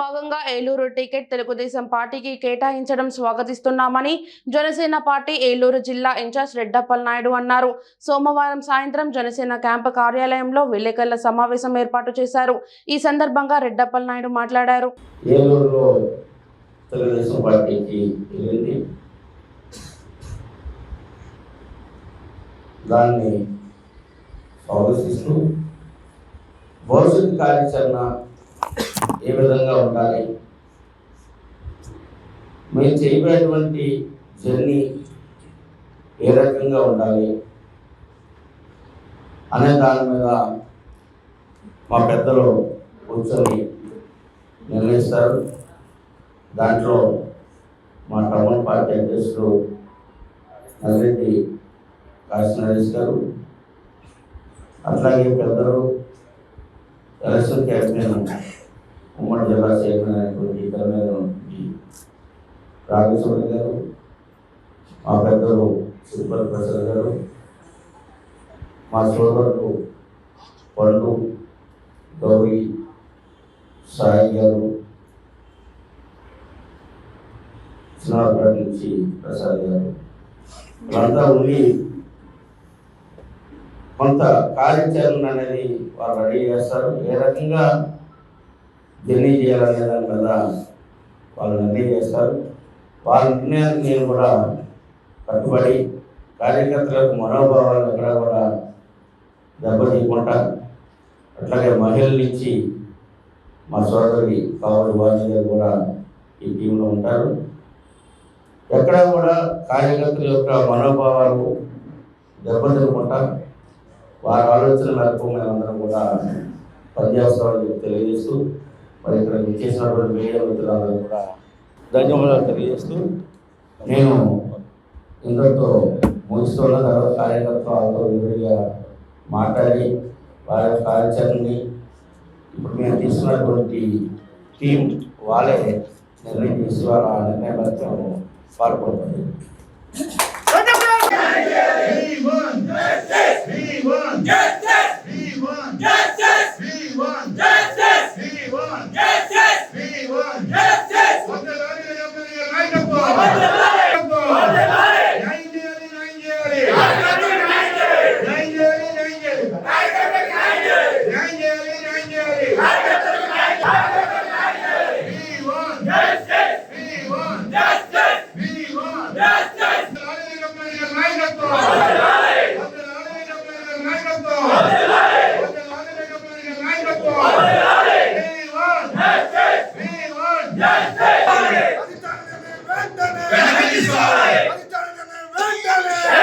భాగంగా ఏలూరు టికెట్ తెలుగుదేశం పార్టీకి కేటాయించడం స్వాగతిస్తున్నామని జనసేన పార్టీ ఏలూరు జిల్లా ఇన్ఛార్జ్ రెడ్డప్పల్ నాయుడు అన్నారు. సోమవారం సాయంత్రం జనసేన క్యాంపు కార్యాలయంలో విలేకరుల సమావేశం ఏర్పాటు చేశారు. ఈ సందర్భంగా రెడ్డప్పల్ నాయుడు మాట్లాడారు. ఏలూరులో తెలుగుదేశం పార్టీకి వెళ్ళింది. దాన్ని స్వాగతిస్తూ భవిష్యత్ కార్యాచరణ ఏ విధంగా ఉండాలి? మేము చేయబోయేటువంటి జర్నీ ఏ రకంగా ఉండాలి? అనే దాని మీద మా పెద్దలు కూర్చొని నిర్ణయిస్తారు. దాంట్లో మా టౌన్ పార్టీ అధ్యక్షుడు నల్లరెడ్డి కాశీ నరేష్ గారు అట్లాగే పెద్దలు ఎలక్షన్ క్యాంపెయిన్ ఉమ్మడి జిల్లా చైర్మన్ అయినటువంటి ఉంది రాఘేశ్వరి గారు మా పెద్దలు తిరుపతి ప్రసాద్ గారు మా సోదరులు పండు గౌరీ సాయి గారు నుంచి ప్రసాద్ గారు. వాళ్ళంతా ఉండి కొంత కార్యాచరణ అనేది వాళ్ళు రెడీ చేస్తారు. ఏ రకంగా తెలియజేయాలనే దాని మీద వాళ్ళు నిర్ణయం చేస్తారు. వాళ్ళ నిర్ణయానికి నేను కూడా కట్టుబడి కార్యకర్తలకు మనోభావాలను ఎక్కడ కూడా దెబ్బతీయకుండా అట్లాగే మహిళల నుంచి మా సోదరి కావలి వాణి గారు కూడా ఈ టీంలో ఉంటారు. ఎక్కడ కూడా కార్యకర్తల యొక్క మనోభావాలు దెబ్బతినకుండా వారి ఆలోచన మేరకు మేమందరం కూడా పనిచేస్తామని చెప్పి తెలియజేస్తూ మరి ఇక్కడ చేసినటువంటి మీడియా మిత్రులందరూ కూడా ధన్యవాదాలు తెలియజేస్తూ నేను ఇందరితో ముగిస్తున్న తర్వాత కార్యకర్త వాళ్ళతో విడిగా మాట్లాడి వారి యొక్క కార్యాచరణని ఇప్పుడు మేము తీసుకున్నటువంటి టీం వాళ్ళే నిర్ణయం చేసి వాళ్ళ ఆ నిర్ణయం పాల్గొంటుంది